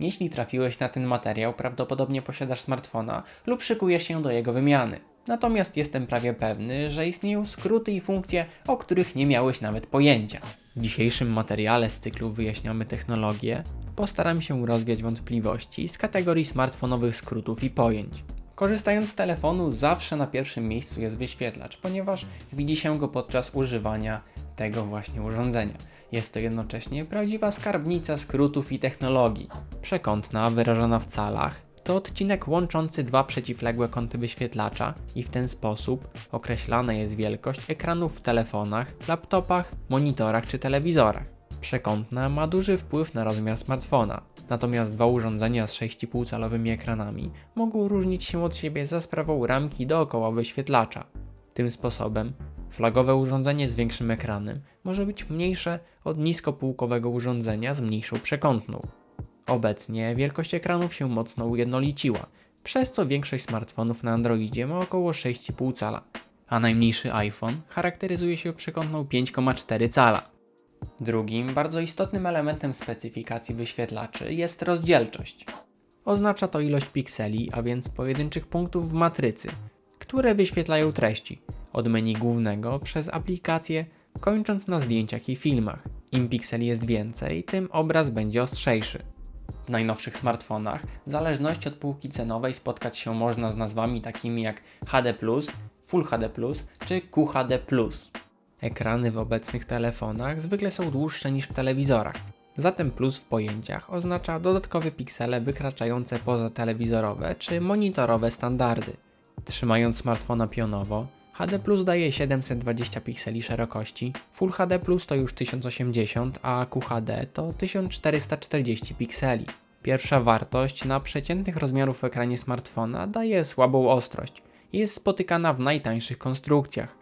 Jeśli trafiłeś na ten materiał, prawdopodobnie posiadasz smartfona lub szykujesz się do jego wymiany. Natomiast jestem prawie pewny, że istnieją skróty i funkcje, o których nie miałeś nawet pojęcia. W dzisiejszym materiale z cyklu Wyjaśniamy technologię postaram się rozwiać wątpliwości z kategorii smartfonowych skrótów i pojęć. Korzystając z telefonu, zawsze na pierwszym miejscu jest wyświetlacz, ponieważ widzi się go podczas używania tego właśnie urządzenia. Jest to jednocześnie prawdziwa skarbnica skrótów i technologii. Przekątna, wyrażona w calach, to odcinek łączący dwa przeciwległe kąty wyświetlacza i w ten sposób określana jest wielkość ekranów w telefonach, laptopach, monitorach czy telewizorach. Przekątna ma duży wpływ na rozmiar smartfona, natomiast dwa urządzenia z 6,5-calowymi ekranami mogą różnić się od siebie za sprawą ramki dookoła wyświetlacza. Tym sposobem flagowe urządzenie z większym ekranem może być mniejsze od niskopółkowego urządzenia z mniejszą przekątną. Obecnie wielkość ekranów się mocno ujednoliciła, przez co większość smartfonów na Androidzie ma około 6,5 cala, a najmniejszy iPhone charakteryzuje się przekątną 5,4 cala. Drugim bardzo istotnym elementem specyfikacji wyświetlaczy jest rozdzielczość. Oznacza to ilość pikseli, a więc pojedynczych punktów w matrycy, które wyświetlają treści, od menu głównego przez aplikację, kończąc na zdjęciach i filmach. Im pikseli jest więcej, tym obraz będzie ostrzejszy. W najnowszych smartfonach, w zależności od półki cenowej, spotkać się można z nazwami takimi jak HD, Full HD czy QHD. Ekrany w obecnych telefonach zwykle są dłuższe niż w telewizorach. Zatem plus w pojęciach oznacza dodatkowe piksele wykraczające poza telewizorowe czy monitorowe standardy. Trzymając smartfona pionowo, HD Plus daje 720 pikseli szerokości, Full HD Plus to już 1080, a QHD to 1440 pikseli. Pierwsza wartość na przeciętnych rozmiarów w ekranie smartfona daje słabą ostrość i jest spotykana w najtańszych konstrukcjach.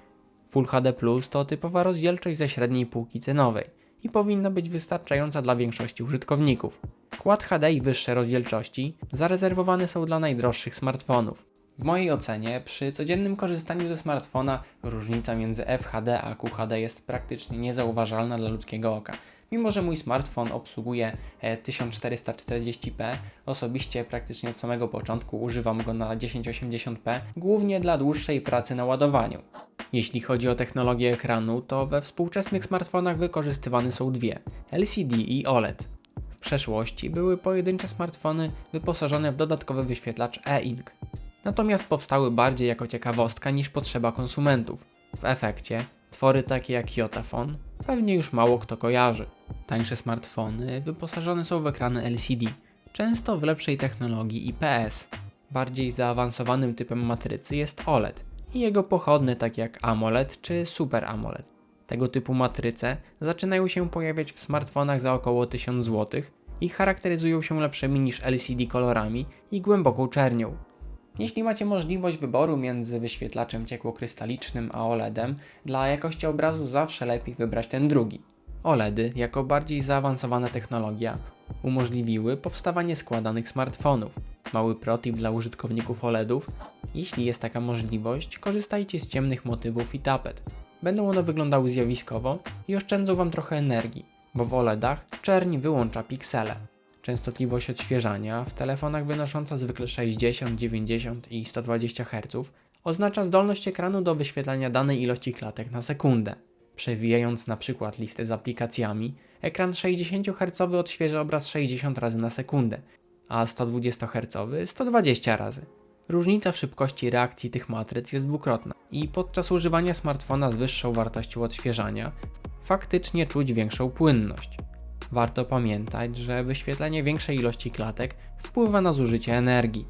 Full HD Plus to typowa rozdzielczość ze średniej półki cenowej i powinna być wystarczająca dla większości użytkowników. Quad HD i wyższe rozdzielczości zarezerwowane są dla najdroższych smartfonów. W mojej ocenie, przy codziennym korzystaniu ze smartfona, różnica między FHD a QHD jest praktycznie niezauważalna dla ludzkiego oka. Mimo, że mój smartfon obsługuje e, 1440p, osobiście praktycznie od samego początku używam go na 1080p, głównie dla dłuższej pracy na ładowaniu. Jeśli chodzi o technologię ekranu, to we współczesnych smartfonach wykorzystywane są dwie: LCD i OLED. W przeszłości były pojedyncze smartfony wyposażone w dodatkowy wyświetlacz e-ink. Natomiast powstały bardziej jako ciekawostka niż potrzeba konsumentów. W efekcie twory takie jak Yotafone pewnie już mało kto kojarzy. Tańsze smartfony wyposażone są w ekrany LCD, często w lepszej technologii IPS. Bardziej zaawansowanym typem matrycy jest OLED i jego pochodne takie jak AMOLED czy Super AMOLED. Tego typu matryce zaczynają się pojawiać w smartfonach za około 1000 zł i charakteryzują się lepszymi niż LCD kolorami i głęboką czernią. Jeśli macie możliwość wyboru między wyświetlaczem ciekłokrystalicznym a OLEDem, dla jakości obrazu zawsze lepiej wybrać ten drugi. OLEDy, jako bardziej zaawansowana technologia, umożliwiły powstawanie składanych smartfonów. Mały protip dla użytkowników OLEDów: jeśli jest taka możliwość, korzystajcie z ciemnych motywów i tapet. Będą one wyglądały zjawiskowo i oszczędzą Wam trochę energii, bo w OLEDach czerń wyłącza piksele. Częstotliwość odświeżania w telefonach wynosząca zwykle 60, 90 i 120 Hz oznacza zdolność ekranu do wyświetlania danej ilości klatek na sekundę. Przewijając na przykład listę z aplikacjami, ekran 60 Hz odświeża obraz 60 razy na sekundę, a 120 Hz 120 razy. Różnica w szybkości reakcji tych matryc jest dwukrotna i podczas używania smartfona z wyższą wartością odświeżania faktycznie czuć większą płynność. Warto pamiętać, że wyświetlenie większej ilości klatek wpływa na zużycie energii.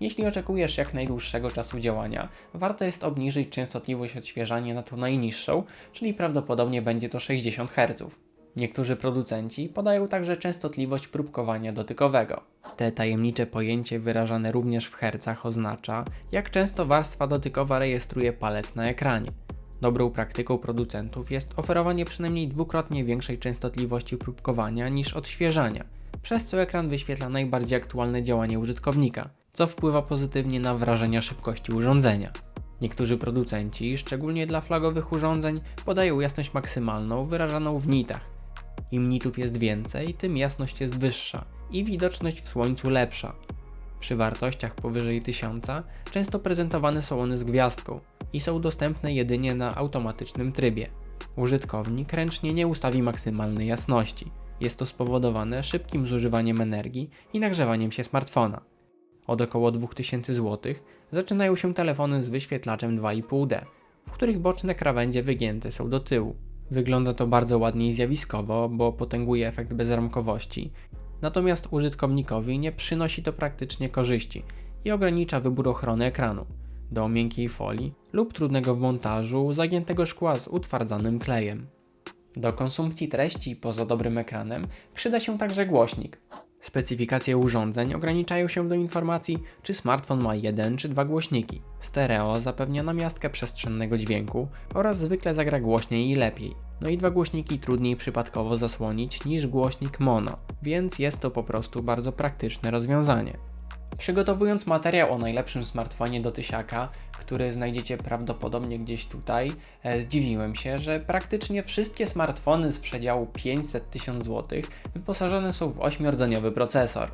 Jeśli oczekujesz jak najdłuższego czasu działania, warto jest obniżyć częstotliwość odświeżania na tą najniższą, czyli prawdopodobnie będzie to 60 Hz. Niektórzy producenci podają także częstotliwość próbkowania dotykowego. Te tajemnicze pojęcie wyrażane również w hercach oznacza, jak często warstwa dotykowa rejestruje palec na ekranie. Dobrą praktyką producentów jest oferowanie przynajmniej dwukrotnie większej częstotliwości próbkowania niż odświeżania, przez co ekran wyświetla najbardziej aktualne działanie użytkownika, co wpływa pozytywnie na wrażenia szybkości urządzenia. Niektórzy producenci, szczególnie dla flagowych urządzeń, podają jasność maksymalną wyrażaną w nitach. Im nitów jest więcej, tym jasność jest wyższa i widoczność w słońcu lepsza. Przy wartościach powyżej 1000 często prezentowane są one z gwiazdką i są dostępne jedynie na automatycznym trybie. Użytkownik ręcznie nie ustawi maksymalnej jasności. Jest to spowodowane szybkim zużywaniem energii i nagrzewaniem się smartfona. Od około 2000 zł zaczynają się telefony z wyświetlaczem 2,5D, w których boczne krawędzie wygięte są do tyłu. Wygląda to bardzo ładnie i zjawiskowo, bo potęguje efekt bezramkowości, natomiast użytkownikowi nie przynosi to praktycznie korzyści i ogranicza wybór ochrony ekranu do miękkiej folii lub trudnego w montażu zagiętego szkła z utwardzanym klejem. Do konsumpcji treści poza dobrym ekranem przyda się także głośnik. Specyfikacje urządzeń ograniczają się do informacji, czy smartfon ma jeden czy dwa głośniki. Stereo zapewnia namiastkę przestrzennego dźwięku oraz zwykle zagra głośniej i lepiej. No i dwa głośniki trudniej przypadkowo zasłonić niż głośnik mono, więc jest to po prostu bardzo praktyczne rozwiązanie. Przygotowując materiał o najlepszym smartfonie do tysiaka, który znajdziecie prawdopodobnie gdzieś tutaj, e, zdziwiłem się, że praktycznie wszystkie smartfony z przedziału 500-1000 zł wyposażone są w 8-rdzeniowy procesor.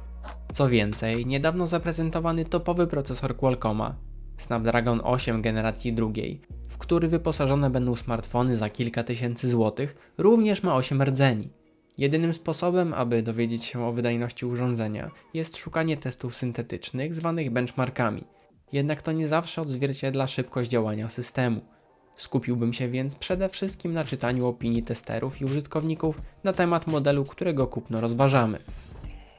Co więcej, niedawno zaprezentowany topowy procesor Qualcomma, Snapdragon 8 generacji drugiej, w który wyposażone będą smartfony za kilka tysięcy złotych, również ma 8 rdzeni. Jedynym sposobem, aby dowiedzieć się o wydajności urządzenia, jest szukanie testów syntetycznych zwanych benchmarkami. Jednak to nie zawsze odzwierciedla szybkość działania systemu. Skupiłbym się więc przede wszystkim na czytaniu opinii testerów i użytkowników na temat modelu, którego kupno rozważamy.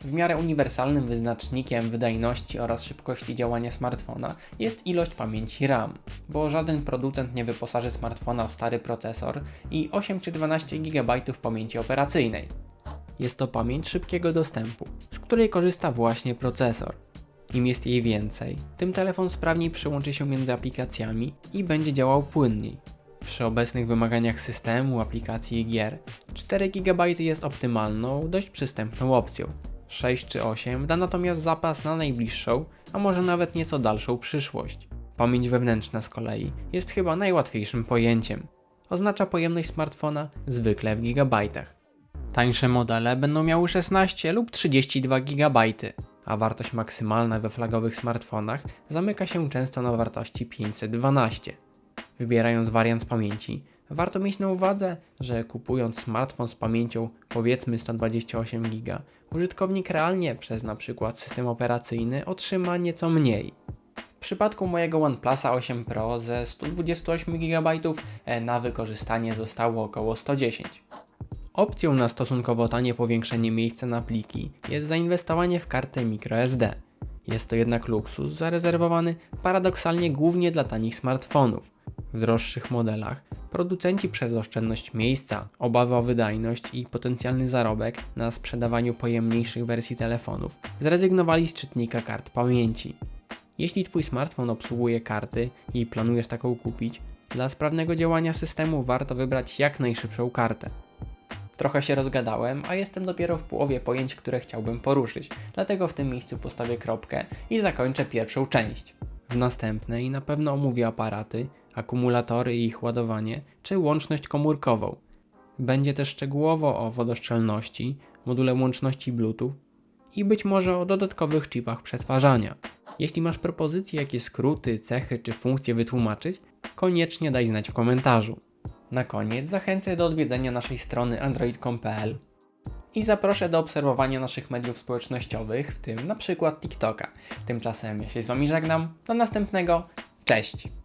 W miarę uniwersalnym wyznacznikiem wydajności oraz szybkości działania smartfona jest ilość pamięci RAM, bo żaden producent nie wyposaży smartfona w stary procesor i 8 czy 12 GB pamięci operacyjnej. Jest to pamięć szybkiego dostępu, z której korzysta właśnie procesor. Im jest jej więcej, tym telefon sprawniej przełączy się między aplikacjami i będzie działał płynniej. Przy obecnych wymaganiach systemu, aplikacji i gier, 4 GB jest optymalną, dość przystępną opcją. 6 czy 8 da natomiast zapas na najbliższą, a może nawet nieco dalszą przyszłość. Pamięć wewnętrzna z kolei jest chyba najłatwiejszym pojęciem. Oznacza pojemność smartfona zwykle w gigabajtach. Tańsze modele będą miały 16 lub 32 GB, a wartość maksymalna we flagowych smartfonach zamyka się często na wartości 512. Wybierając wariant pamięci, warto mieć na uwadze, że kupując smartfon z pamięcią powiedzmy 128 GB, użytkownik realnie przez np. system operacyjny otrzyma nieco mniej. W przypadku mojego OnePlusa 8 Pro ze 128 GB e, na wykorzystanie zostało około 110. Opcją na stosunkowo tanie powiększenie miejsca na pliki jest zainwestowanie w kartę microSD. Jest to jednak luksus zarezerwowany paradoksalnie głównie dla tanich smartfonów. W droższych modelach producenci przez oszczędność miejsca, obawy o wydajność i potencjalny zarobek na sprzedawaniu pojemniejszych wersji telefonów zrezygnowali z czytnika kart pamięci. Jeśli Twój smartfon obsługuje karty i planujesz taką kupić, dla sprawnego działania systemu warto wybrać jak najszybszą kartę. Trochę się rozgadałem, a jestem dopiero w połowie pojęć, które chciałbym poruszyć, dlatego w tym miejscu postawię kropkę i zakończę pierwszą część. W następnej na pewno omówię aparaty, akumulatory i ich ładowanie, czy łączność komórkową. Będzie też szczegółowo o wodoszczelności, module łączności Bluetooth i być może o dodatkowych chipach przetwarzania. Jeśli masz propozycje, jakie skróty, cechy czy funkcje wytłumaczyć, koniecznie daj znać w komentarzu. Na koniec zachęcę do odwiedzenia naszej strony android.com.pl i zaproszę do obserwowania naszych mediów społecznościowych, w tym na przykład TikToka. Tymczasem ja się z Wami żegnam. Do następnego. Cześć!